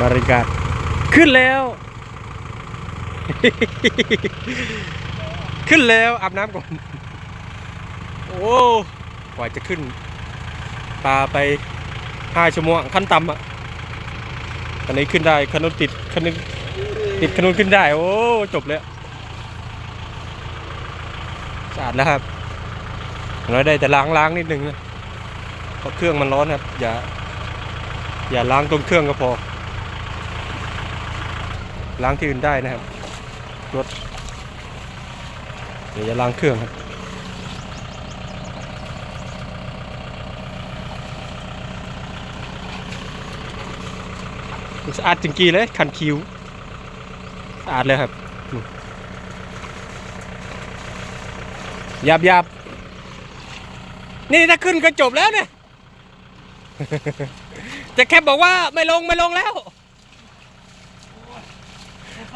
บรรยากาศขึ้นแล้ว ขึ้นแล้วอาบน้ำก่อน โอ้กว่าจะขึ้นปลาไปห้าชั่วโมงขั้นต่ำอะตอนนี้ขึ้นได้ขนุนติดขนุนติดขนุนขึ้นได้ โอ้จบแล้วสะอาดแล้วครับเราได้แต่ล้างล้างนิดนึงนะเพราะเครื่องมันร้อนครับ อย่า อย่าล้างตรงเครื่องก็พอ ล้างที่อื่นได้นะครับรถเดี๋ยวจะล้างเครื่องครับสะอาดจริงๆเลยคันคิวสะอาดเลยครับหยับหยับนี่ถ้าขึ้นก็จบแล้วเนี่ย จะแค่บอกว่าไม่ลงไม่ลงแล้ว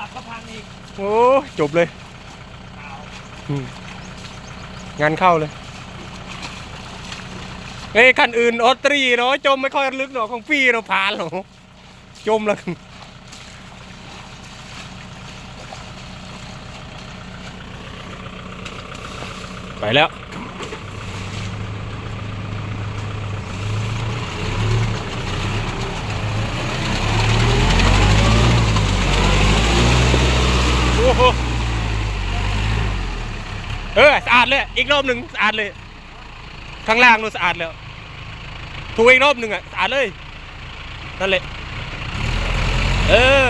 สับก็พังอีกโอ้จบเลยอืมงานเข้าเลยเฮ้ยคันอื่นออสตรีเนาะจมไม่ค่อยลึกหรอกของพี่เราผ่านหรอกจมแล้วไปแล้ว โอ้โห เออสะอาดเลย อีกรอบหนึ่งสะอาดเลย ข้างล่างนู้นสะอาดแล้วถูอีกรอบหนึ่งอะสะอาดเลย นั่นแหละ เออ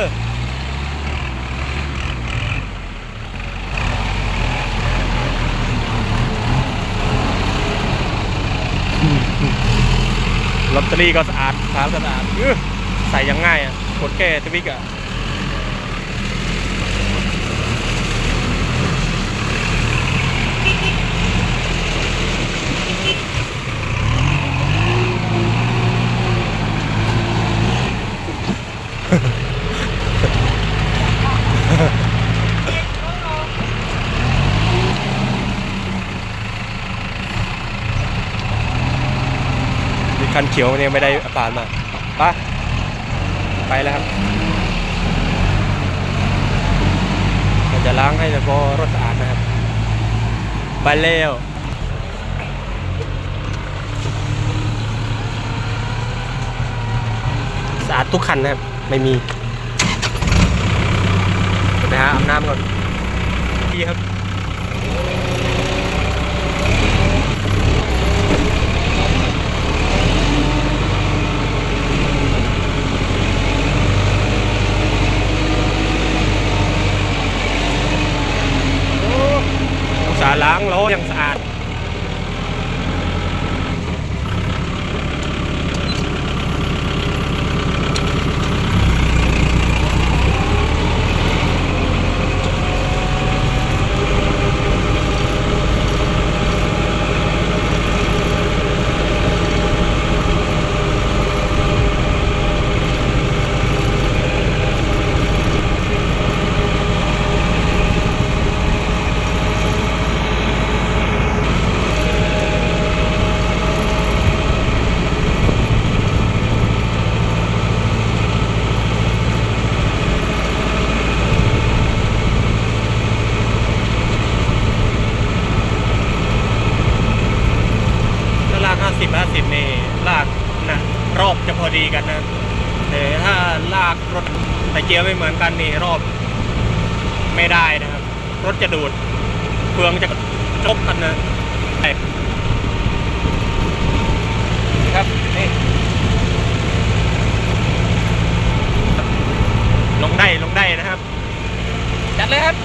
ลอตเตอรี่ก็สะอาดฝาก็สะอาดใส่ยังง่ายอะกดแค่ทวิกอะ คันเขียวเนี่ยไม่ได้ผ่านมาไปไปแล้วครับเราจะล้างให้เฉพาะรถสะอาดนะครับ ไปเร็วสะอาดทุกคันนะครับ ไม่มีเดี๋ยวไปหาอาบน้ำก่อนพี่ครับ อุตสาห์ล้างล้อยังสะอาด ถ้าลากห้าสิบห้าสิบนี่ลากนะรอบจะพอดีกันนะ แต่ถ้าลากรถไตเกียวไม่เหมือนกันนี่รอบ ไม่ได้นะครับ รถจะดูดเฟืองจะจบกันนะใช่ครับนี่ลงได้ลงได้นะครับ จัดเลยครับ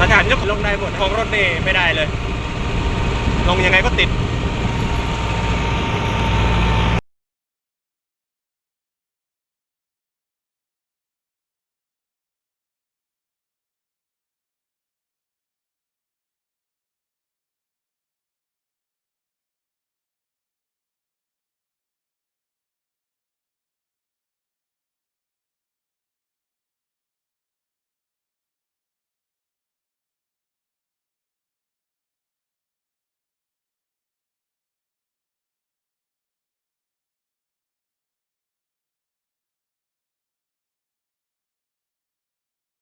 สถานยกลงได้หมดของรถนี่ไม่ได้เลย ลงยังไงก็ติด